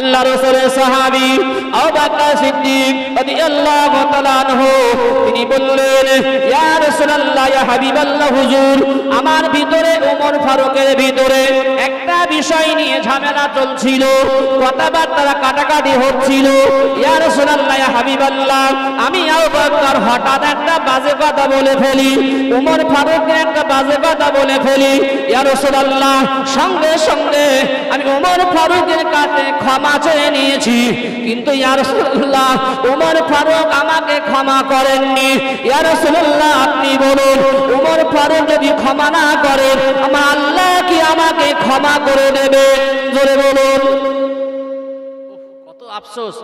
আল্লাহ রসুলের সাহাবি বকর সিদ্দিক তাআলা আনহু, তিনি বললেন, ইয়া রাসূলুল্লাহ, ইয়া হাবিবাল্লাহ, হুজুর, আমার ভিতরে ওমর ফারুকের ভিতরে একটা বিষয় নিয়ে ঝামেলা চলছিল কথাবার্তা কাটাকাটি হচ্ছিল। ইয়া রাসূলুল্লাহ, ইয়া হাবিবাল্লাহ, আমি আবু বকর হঠাৎ একটা বাজে কথা বলে ফেলি, ওমর ফারুককে একটা বাজে কথা বলে ফেলি। ইয়া রাসূলুল্লাহ, সঙ্গে সঙ্গে আমি ওমর ফারুকের কাছে ক্ষমা চেয়ে নিয়েছি, কিন্তু ইয়া রাসূলুল্লাহ ওমর ফারুক আমাকে ক্ষমা করেননি। ইয়া রাসূলুল্লাহ, আপনি বলুন ওমর ফারুক যদি ক্ষমা না করেন আমার আল্লাহ কি আমাকে ক্ষমা করে দেবে? জোরে বলুন। কত আফসোস।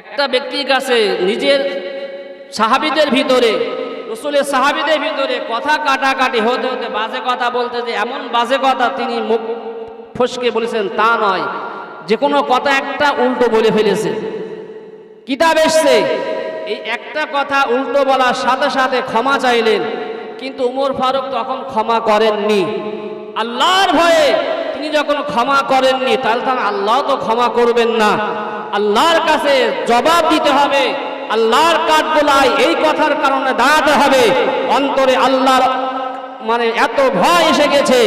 একটা ব্যক্তির কাছে নিজের সাহাবিদের ভিতরে, রসুলের সাহাবিদের ভিতরে কথা কাটাকাটি হতে হতে বাজে কথা বলতে যে এমন বাজে কথা তিনি মুখ ফসকে বলেছেন, তা নয়। যে কোনো কথা একটা উল্টো বলে ফেলেছে। কিতাব এসছে। এই একটা কথা উল্টো বলার সাথে সাথে ক্ষমা চাইলেন। কিন্তু উমর ফারুক তখন ক্ষমা করেননি। আল্লাহর ভয়ে তিনি যখন ক্ষমা করেননি, তাহলে তার আল্লাহ তো ক্ষমা করবেন না। আল্লাহর কাছে জবাব দিতে হবে। আল্লাহর কাঠগোলায় এই কথার কারণে দাঁড়াতে হবে। অন্তরে আল্লাহর মানে এত ভয় এসে গেছে।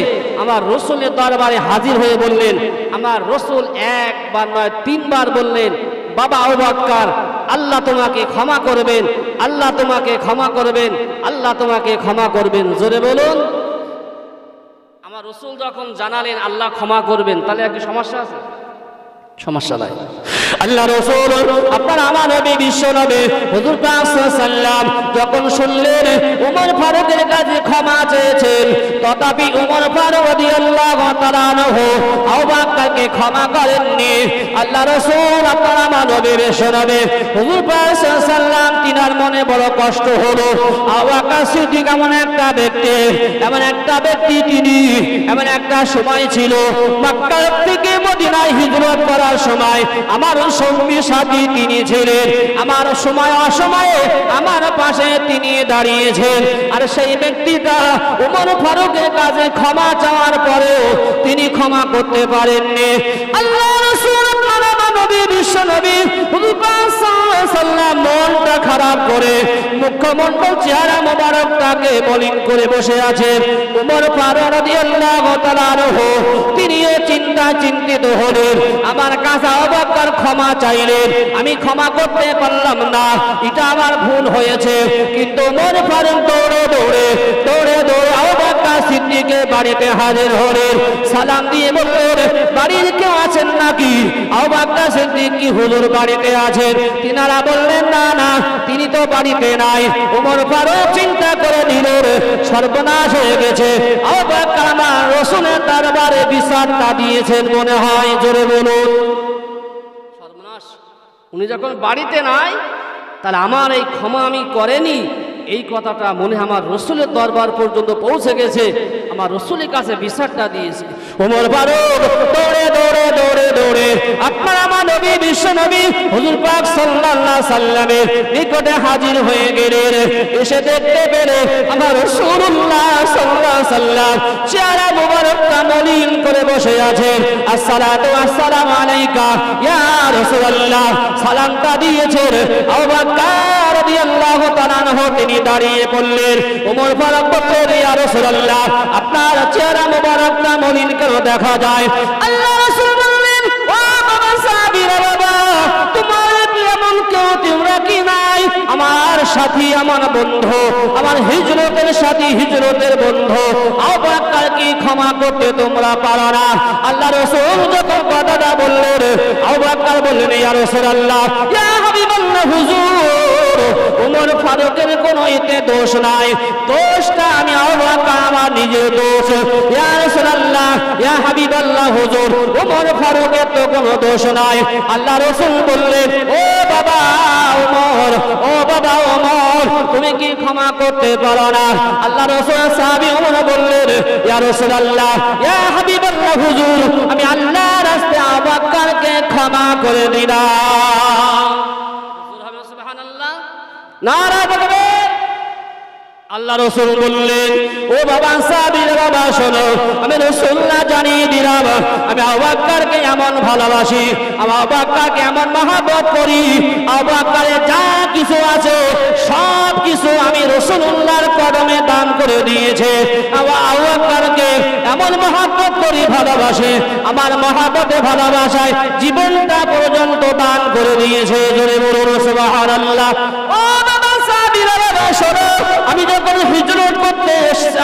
আমার রসুলের দরবারে হাজির হয়ে বললেন, আমার রসুল একবার নয়, তিনবার বললেন, বাবা আবাক্কার আল্লাহ তোমাকে ক্ষমা করবেন, আল্লাহ তোমাকে ক্ষমা করবেন, আল্লাহ তোমাকে ক্ষমা করবেন। জোরে বলুন। আমার রসুল যখন জানালেন, আল্লাহ ক্ষমা করবেন, তাহলে আর কি সমস্যা আছে? সমস্যা নাই। আল্লাহ রসুল, আপনার আমার নবী, বিশ্ব নবী, হুজুর সাল্লাম যখন শুনলেন উমর ফারুকের কাছে ক্ষমা চেয়েছেন, তথাপি উমর ফারুক ক্ষমা করেননি। আল্লাহ রসুল, আপনার আমার নবী, বিশ্ব নবী, হুজুর সাল্লাম তিনার মনে বড় কষ্ট হলো। বকর সিদ্দিক এমন একটা ব্যক্তি, এমন একটা ব্যক্তি তিনি, এমন একটা সময় ছিল মক্কা থেকে মদিনায় হিজরত করার সময় আমার সঙ্গী সাথী তিনি ছিলেন। আমার সময় অসময়ে আমার পাশে তিনি দাঁড়িয়েছেন। আর সেই ব্যক্তিটা উমর ফারুকের কাছে ক্ষমা চাওয়ার পরেও তিনি ক্ষমা করতে পারেননি। আল্লাহ নবী বিশ্ব নবী মনটা খারাপ করে মুখ্যমন্ডল চেহারা মোবারকটাকে মলিন করে বসে আছেন উমর তিনিও চিন্তা চিন্তিত হলেন, আমার কাছে অবাক্কার ক্ষমা চাইলেন, আমি ক্ষমা করতে পারলাম না, এটা আমার ভুল হয়েছে, কিন্তু উমর ফারুক দৌড়ে দৌড়ে দৌড়ে দৌড়ে সিদ্দিকের বাড়িতে হাজির হলেন। সালাম দিয়ে বললেন, বাড়ির কেউ আছেন নাকি? সিদ্দিক কি হুজুর বাড়িতে আছেন? তিনারা বললেন, না না, তিনি তো বাড়িতে নাই। উমর ফারুক চিন্তা করে সর্বনাশ হয়ে গেছে। দরবারে বিচারটা দিয়েছেন মনে হয়, জোরে বলুন। সর্বনাশ। উনি যখন বাড়িতে নাই, তাহলে আমার এই ক্ষমা আমি করেনি? এই কথাটা মনে আমার রসুলের দরবার পর্যন্ত পৌঁছে গেছে। আমার রসুলের কাছে বিচারটা দিয়েছে। ওমর ফারুক, দৌড়ে দৌড়ে দৌড়ে দৌড়ে। আপনার আমার নবী, বিশ্ব নবী, হুজুর পাক সাল্লাল্লাহু সাল্লামের নিকটে হাজির হয়ে গেলেন। এসে দেখতে পেলে আমার রাসূলুল্লাহ সাল্লাল্লাহু সাল্লাম চেহারা মুবারকটা মলিন করে বসে আছেন। আসসালাতু আসসালামু আলাইকা, ইয়া রাসূলুল্লাহ। সালামটা দিয়েছেন। আবু রাদিয়াল্লাহু তাআলা তিনি দাঁড়িয়ে পড়লেন ওমর ফারুক বললেন আপনার চেহারা মুবারকটা মলিন করে দেখা যায়? বললেন আমার সাথী আমার বন্ধু, আমার হিজরতের সাথী হিজরতের বন্ধু আবাক্কার কি ক্ষমা করতে তোমরা পারো না? আল্লাহ রসুল যখন কথাটা বললেন আবাক্কার বললেন, ইয়া রাসূলুল্লাহ, ইয়া হাবিবাল্লাহ, হুজুর উমর ফারুকের কোনো এতে দোষ নাই। দোষটা আমি আমার নিজের দোষ। ইয়া রাসূলুল্লাহ, ইয়া হাবিবাল্লাহ, হুজুর উমর ফারুকের তো কোনো দোষ নাই। আল্লাহ রসুল বললেন, ও বাবা ওমর, ও বাবা ওমর, তুমি কি ক্ষমা করতে পারো না? আল্লাহ রসুল, সাহাবী ওমর বললেন, ইয়া রাসূলুল্লাহ, ইয়া হাবিবাল্লাহ, হুজুর, আমি আল্লাহ রাস্তায় আবাক্কারকে ক্ষমা করে দিলাম। আল্লাহ রসুল বললেন, ও বাবা বাবা, শোনো, আমি জানিয়ে দিলাম, আমি এমন ভালোবাসি এমন মহাবত করি আবাক্কারে যা কিছু আছে, সব কিছু আমি কদমে দান করে দিয়েছে। আমার আবাক্কারকে এমন মহাব্বত করি, ভালোবাসে, আমার মহাব্বতে ভালোবাসায় জীবনটা পর্যন্ত দান করে দিয়েছে। জোরে বলুন ও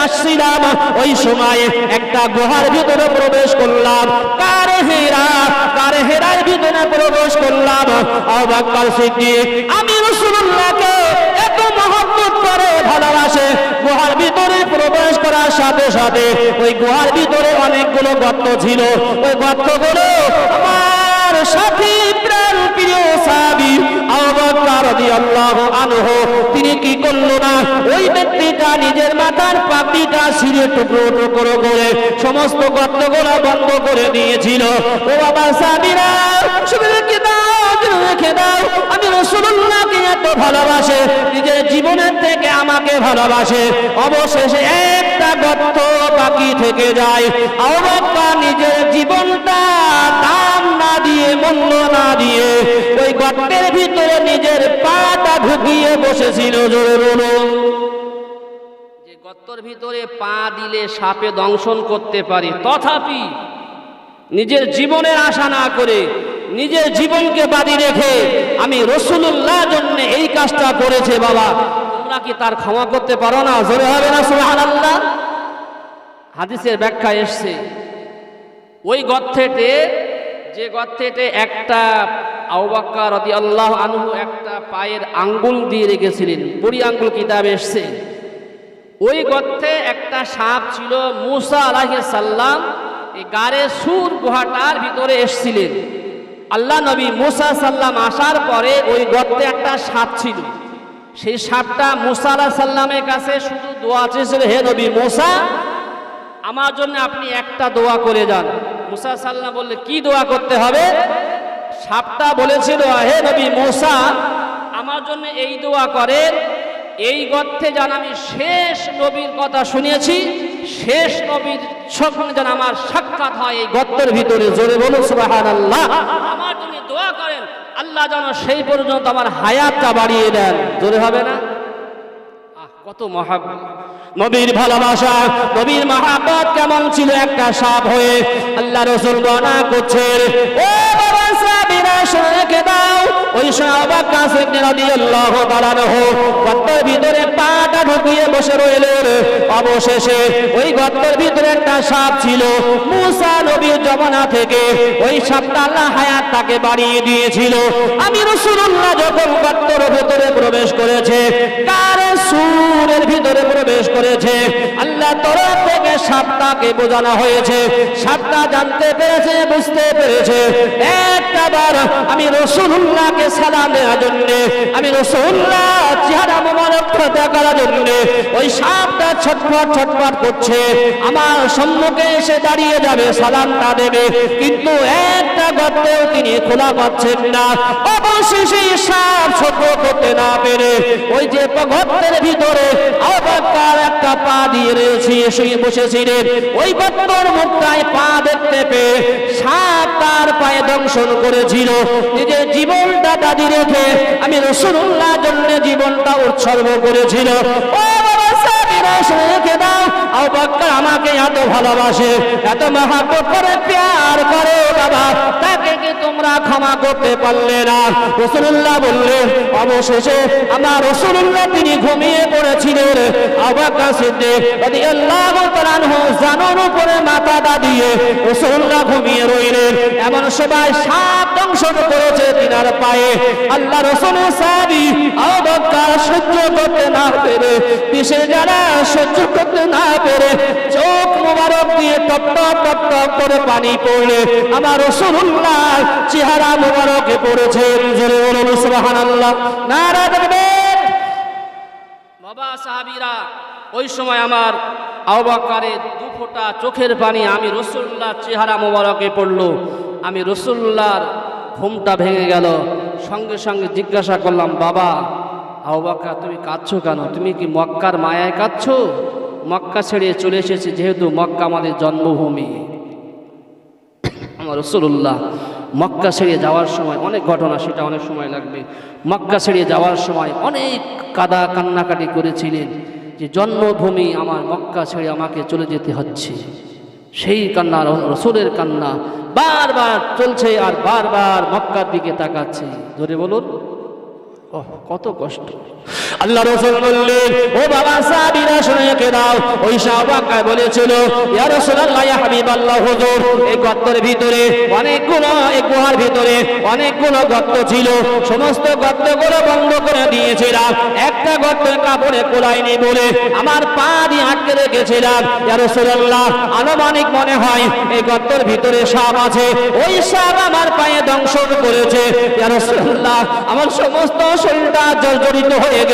আসছিলাম, ওই সময় একটা গুহার ভিতরে প্রবেশ করলাম। কারে হেরা? কারে হেরার ভিতরে প্রবেশ করলাম? আবাক্কার সিদ্দিক, আমি রাসূলুল্লাহকে এত মহব্বত করে ভালোবাসে, গুহার ভিতরে প্রবেশ করার সাথে সাথে ওই গুহার ভিতরে অনেকগুলো গর্ত ছিল। ওই গর্তগুলো আমার সাথী, প্রাণ প্রিয় সাহাবী আবু রাদিয়াল্লাহু আনহু, তিনি কি করল না? ওই ব্যক্তিটা নিজের মাথার পাপড়িটা ছিঁড়ে টুকরো টুকরো করে সমস্ত গর্তগুলো বন্ধ করে দিয়েছিল। ও বাবা সাহাবীরা শুনে রেখে দাও রেখে দাও। আমি রাসূলুল্লাহকে এত ভালোবাসে, নিজের জীবনের থেকে আমাকে ভালোবাসে। অবশেষে একটা গর্ত বাকি থেকে যায়। আবু নিজের জীবনটা দাম না দিয়ে, মূল্য না দিয়ে ওই গর্তের ভিতরে নিজের পাটা ঢুকিয়ে বসেছিল, জোরে বলুন। গর্তর ভিতরে পা দিলে সাপে দংশন করতে পারে। তথাপি নিজের জীবনের আশা না করে, নিজের জীবনকে বাদি রেখে আমি রসুল্লাহ জন্য এই কাজটা করেছে বাবা। তোমরা কি তার ক্ষমা করতে পারো না? জোরে হবে না, সুবহানাল্লাহ? হাদিসের ব্যাখ্যা এসছে। ওই গর্থেতে যে গর্থেতে একটা আউবাক্কা রদি আল্লাহ আনহু একটা পায়ের আঙ্গুল দিয়ে রেখেছিলেন। বুড়ি আঙ্গুল কিতাব এসছে? ওই গর্তে একটা সাপ ছিল, মুসা আলাহি সাল্লাম, এই গারে সুর গুহাটার ভিতরে এসছিলেন। আল্লাহ নবী মুসা সাল্লাম আসার পরে ওই গর্তে একটা সাপ ছিল। সেই সাপটা মুসা আলাহ সাল্লামের কাছে শুধু দোয়া চেয়েছিল, হে নবী মুসা, আমার জন্য আপনি একটা দোয়া করে যান। মুসা সাল্লাম বললে কি দোয়া করতে হবে? সাপটা বলেছিল, হে নবী মুসা, আমার জন্য এই দোয়া করেন এই গর্থে যেন আমি শেষ নবীর কথা শুনেছি শেষ নবীর সঙ্গে যেন আমার সাক্ষাৎ হয় এই গর্তের ভিতরে। জোরে বলুন সুবাহান আল্লাহ আমার জন্য দোয়া করেন, আল্লাহ যেন সেই পর্যন্ত আমার হায়াতটা বাড়িয়ে দেন। জোরে হবে না? কত মহাব্বত। নবীর ভালোবাসা, নবীর মহাব্বত কেমন ছিল একটা সাপ হয়ে। আল্লাহ রসুল বনা করছে ও শুনে দাও। ওই রাদিয়াল্লাহু গর্তের ভিতরে ঢুকিয়ে বসে রইলেন। অবশেষে ওই গর্তের ভিতরে একটা সাপ ছিল। মুসা নবীর জমানা থেকে ওই সাপটা আল্লাহ হায়াত তাকে বাড়িয়ে দিয়েছিল। আমি রাসূলুল্লাহ যখন গর্তের ভিতরে প্রবেশ করেছে, কার সুরের ভিতরে প্রবেশ করেছে, আল্লাহ তরফ সাপটাকে বোঝানো হয়েছে। সাপটা জানতে পেরেছে, বুঝতে পেরেছে। একটা বার আমি রসুল্লাহকে সালাম দেওয়ার জন্য, আমি রসুল্লাহ চেহারা মোবারক দেখার জন্য, ওই সাপটা ছটফট ছটফট করছে। আমার সম্মুখে এসে দাঁড়িয়ে যাবে, সালামটা দেবে। কিন্তু একটা গর্তেও তিনি খোলা পাচ্ছেন না। অবশেষে সাপ ছোট করতে না পেরে, ওই যে গর্তের ভিতরে একটা পা দিয়ে রয়েছে শুয়ে বসেছিলেন ওই গর্তর মুখটায় পা দেখতে পেয়ে সাপ তার পায়ে দংশন করেছিল। নিজের জীবনটা দাদি রেখে আমি রসুল্লাহ জন্য জীবনটা উৎসর্গ করেছিল। আমাকে এত ভালোবাসে, এত মহাব্বত করে, প্যার করে বাবা। তাকে তোমরা ক্ষমা করতে পারলে না। রসুল্লাহ বললেন, অবশেষে আমার রসুল্লাহ তিনি ঘুমিয়ে পড়েছিলেন। আবাকা সিদ্দিক রাদিয়াল্লাহু তাআলা জানুর উপরে মাথাটা দিয়ে রসুল্লাহ ঘুমিয়ে রইলেন। এমন পায়ে। আল্লাহ পেরে চোখ মোবারক দিয়ে টপ টপ করে পানি পড়লে আমার রসুল্লাহ চেহারা মোবারকে পড়েছে জোরে বলুন, সুবহানাল্লাহ। নারা দেখবেন। বাবা সাহাবীরা, ওই সময় আমার আবাকারের দু ফোঁটা চোখের পানি আমি রসুল্লাহ চেহারা মোবারকে পড়ল। আমি রসুল্লাহর ঘুমটা ভেঙে গেল। সঙ্গে সঙ্গে জিজ্ঞাসা করলাম, বাবা আহবাকা তুমি কাঁদছো কেন? তুমি কি মক্কার মায়ায় কাঁদছো? মক্কা ছেড়ে চলে এসেছে, যেহেতু মক্কা আমাদের জন্মভূমি। আমার রসুল্লাহ মক্কা ছেড়ে যাওয়ার সময় অনেক ঘটনা, সেটা অনেক সময় লাগবে। মক্কা ছেড়ে যাওয়ার সময় অনেক কাদা কান্নাকাটি করেছিলেন যে, জন্মভূমি আমার মক্কা ছেড়ে আমাকে চলে যেতে হচ্ছে। সেই কান্না রসুলের কান্না বারবার চলছে আর বারবার মক্কার দিকে তাকাচ্ছে। ধরে বলুন। কত কষ্ট। আল্লাহ রসুল বললেন, ও বাবা, সাহাবীরা শুনে রেখে দাও। ওই সাহাবাকায় বলেছিল, ইয়া রাসূলুল্লাহ, ইয়া হাবিবাল্লাহ, হুজুর, এই গর্তের ভিতরে অনেকগুলো, এই গুহার ভিতরে অনেকগুলো গর্ত ছিল। সমস্ত গর্তগুলো বন্ধ করে দিয়েছিলাম। একটা গর্তের কাপড়ে কোলাইনি বলে আমার পা দিয়ে আটকে রেখেছিলাম। ইয়া রাসূলুল্লাহ, আনুমানিক মনে হয় এই গর্তের ভিতরে সাপ আছে। ওই সাপ আমার পায়ে দংশন করেছে। ইয়া রাসূলুল্লাহ, আমার সমস্ত শরীরটা জর্জরিত হয়ে গেছে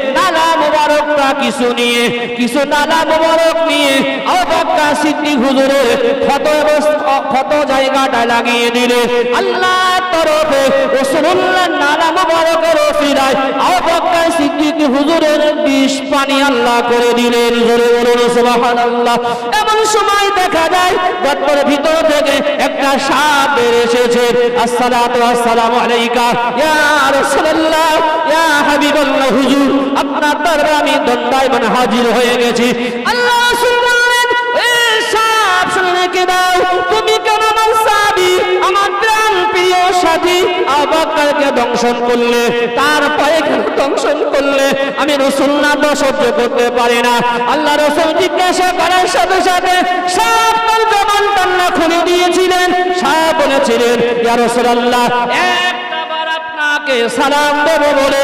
কিছু নিয়ে, কিছু নালা মোবারক নিয়ে আবাক্কা সিদ্দিক হুজুরের ক্ষত ক্ষত জায়গাটা লাগিয়ে দিলে। আল্লাহ তরফে রাসূলুল্লাহ নালা মোবারকের ওসিলায় আবাক্কা সিদ্দিক হুজুরের বিষ পানি আল্লাহ করে দিলেন। জোরে বলুন, সুবহানাল্লাহ। এমন সময় দেখা যায়, গর্তের ভিতর থেকে একটা সাপ বের এসেছে। আসসালাতু আসসালামু আলাইকা। ইয়া রাসূলুল্লাহ, ইয়া হাবিবাল্লাহ হুজুর, আপনার দরবারে আমি দণ্ডায়মান হাজির হয়ে গেছি। আল্লাহ সাপ শুনে দাও? আমার প্রিয় দংশন করলে তার দংশন করলে? আমি রসুল না সহ্য করতে পারি না। আল্লাহ রসুল জিজ্ঞাসা করার সাথে সাথে তার জবান খুলে দিয়েছিলেন। সাপ বলেছিলেন, ইয়া একটাবার আপনাকে সালাম দেব বলে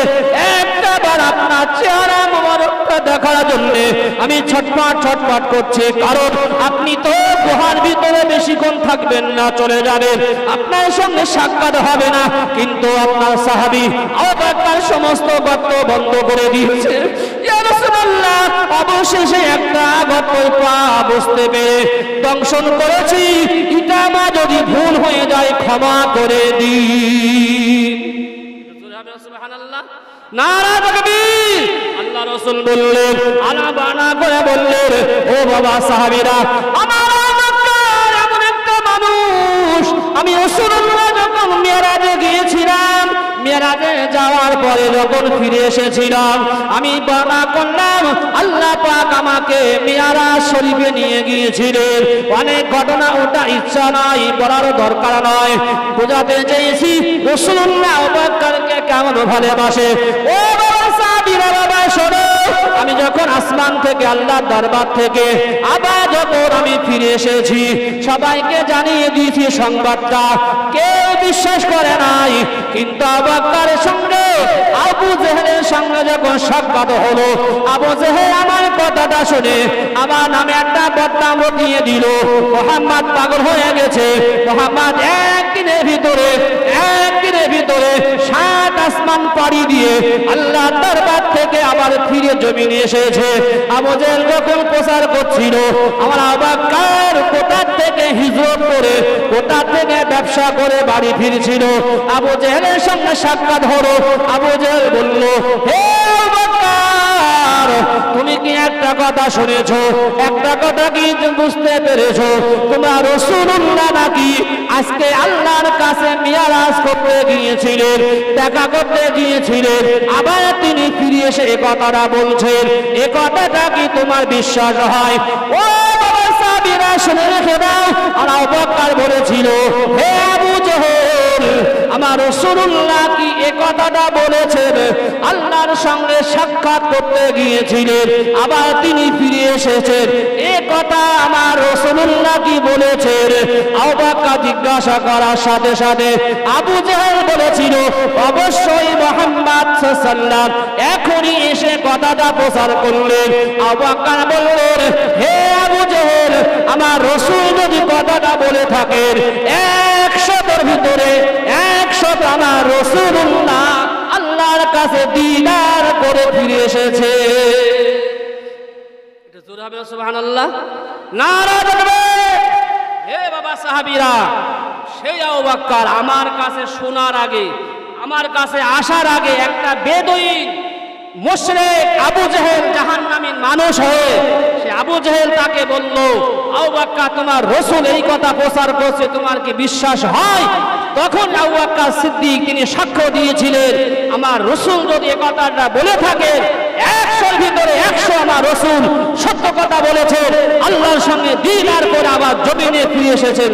একটাবার আপনার চেহারা মোবারকটা দেখার জন্য আমি ছটপট ছটপট করছি। কারণ আপনি তো গুহার ভিতরে বেশিক্ষণ থাকবেন না, চলে যাবেন। আপনার সঙ্গে সাক্ষাৎ হবে না, কিন্তু আপনার সাহাবী আবাক্কার সমস্ত গর্ত বন্ধ করে দিয়েছে। অবশেষে একটা গর্ত পা বুঝতে পেরে দংশন করেছি। মা যদি ভুল হয়ে যায়, ক্ষমা করে তাকবীর আল্লাহ রাসূল বললেন, আনা বানা করে বললেন, ও বাবা সাহাবীরা, আমার এমন একটা মানুষ, আমি রাসূলুল্লাহ যখন মিরাজে গিয়েছিলাম মেরাজে যাওয়ার পরে যখন ফিরে এসেছিলাম, আমি বানা করলাম, আল্লাহ পাক আমাকে মিয়ারা শরীফে নিয়ে গিয়েছিলেন। অনেক ঘটনা ওটা ইচ্ছা নাই, বলার দরকার নয় বোঝাতে চেয়েছি, রসুল্লাহ অবাক্কারকে কেমন ভালোবাসে। ও বাবা বাবা আমি যখন আসমান থেকে, আল্লাহর দরবার থেকে আবার যখন আমি ফিরে এসেছি, সবাইকে জানিয়ে দিয়েছি সংবাদটা। কেউ বিশ্বাস করে নাই। কিন্তু আবাক্কারের সঙ্গে আবু জেহেলের সঙ্গে যখন সাক্ষাৎ হলো, আবু জেহেল আমার কথাটা শুনে আমার নামে একটা বদনাম দিয়ে দিল। মোহাম্মদ পাগল হয়ে গেছে। মোহাম্মদ একদিনের ভিতরে একদিনের ভিতরে সাত আসমান পাড়ি দিয়ে আল্লাহ দরবার থেকে আবার ফিরে জমিনে এসেছে। আবু যখন প্রচার করছিল, আমার আবাকার কোটা থেকে হিজরত করে কোটা থেকে ব্যবসা করে বাড়ি ফিরছিল? আবু জেহেলের সঙ্গে সাক্ষাৎ হলো আবু জেহেল বলল, হে তুমি কি একটা কথা শুনেছো? একটা কথা কি বুঝতে পেরেছ? তোমার রসুল্লাহ নাকি আজকে আল্লাহর কাছে মিয়ারাজ করতে গিয়েছিলেন, দেখা করতে গিয়েছিলেন, আবার তিনি ফিরে এসে এ কথাটা বলছেন। এ কথাটা কি তোমার বিশ্বাস হয়? ও বাবা সাবিরা শুনে রেখে দাও। আর বলেছিল হে আবু আমার রসুল্লাহ কি এ কথাটা বলেছেন? আল্লাহর সঙ্গে সাক্ষাৎ করতে গিয়েছিলেন, আবার তিনি ফিরে এসেছেন। এ কথা আমার রসুল্লাহ কি বলেছেন? আবাক্কা জিজ্ঞাসা করার সাথে সাথে আবু জাহেল বলেছিল, অবশ্যই মোহাম্মদ সাল্লাম এখনই এসে কথাটা প্রচার করলেন। আবাক্কা বললেন, হে আবু জাহেল, আমার রসুল যদি কথাটা বলে থাকেন একশোটার ভিতরে আমার কাছে করে ফিরে এসেছে। হে বাবা সেই আমার কাছে শোনার আগে, আমার কাছে আসার আগে একটা বেদইন মুশরিক আবু জেহেল জাহান্নামীর মানুষ হয়ে, সে আবু জেহেল তাকে বলল আবাক্কা তোমার রসুল এই কথা প্রচার করছে, তোমার কি বিশ্বাস হয়? তখন আবাক্কা সিদ্দিক তিনি সাক্ষ্য দিয়েছিলেন, আমার রসুল যদি কথাটা বলে থাকেন একশোর ভিতরে একশো আমার রসুল সত্য কথা বলেছেন আল্লাহর সঙ্গে দিন আর করে আবার জমিনে ফিরে এসেছেন।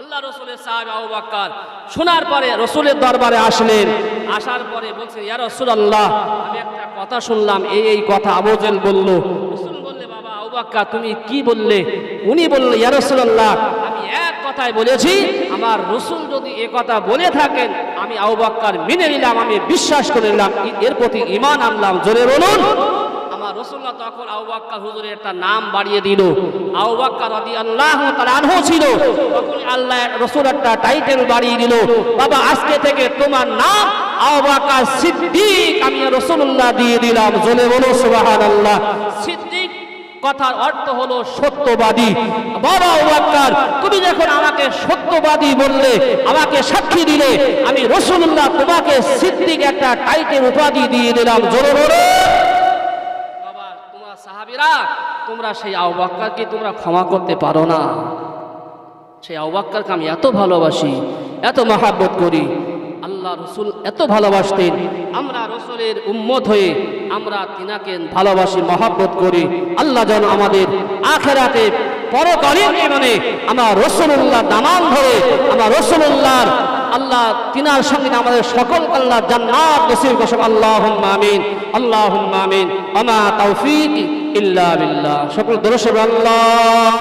আল্লাহ রসুলের শোনার পরে রসুলের দরবারে আসলেন। আসার পরে বলছে রসুলাল্লাহ, আমি একটা কথা শুনলাম, এই এই কথা বলল। বাবা তুমি কি বললে? উনি বললে, ইয়া কথায় বলেছি, আমার রসুল যদি এ কথা বলে থাকেন, আমি আবু বাক্কার মেনে নিলাম, আমি বিশ্বাস করে নিলাম এর প্রতি ইমান আনলাম, জোরে বলুন। আমার তখন হুজুরের একটা নাম বাড়িয়ে দিল। আল্লাহ ছিল। তখন আল্লাহ রসুল একটা টাইটেল বাড়িয়ে দিল। বাবা থেকে তোমার নাম সিদ্দিক, আমি রসুল্লাহ দিয়ে দিলাম জলে বলো সুবাহান আল্লাহ সিদ্দিক কথার অর্থ হলো সত্যবাদী। বাবা ওয়াক্কার, তুমি যখন আমাকে সত্যবাদী বললে, আমাকে সাক্ষী দিলে, আমি রসুল্লাহ তোমাকে সিদ্দিক একটা টাইটেল উপাধি দিয়ে দিলাম। জোরে বলো। বাবা, তোমরা সাহাবিরা, তোমরা সেই আউবাক্কারকে তোমরা ক্ষমা করতে পারো না। সেই আউবাক্কারকে আমি এত ভালোবাসি, এত মহাব্বত করি। আল্লাহ রসুল এত ভালোবাসতেন। আমরা রসুলের উম্মত হয়ে আমরা তিনাকে ভালোবাসি, মহাব্বত করি। আল্লাহ যেন আমাদের আখেরাতে পরকালীন জীবনে আমার রসুল্লাহ দামান ধরে, আমার রসুল্লাহর আল্লাহ তিনার সঙ্গে আমাদের সকল আল্লাহ জান্নাত নসিব করছে আল্লাহ আল্লাহ আমিন। আমা তৌফিক ইল্লা বিল্লাহ। সকল দর্শক আল্লাহ।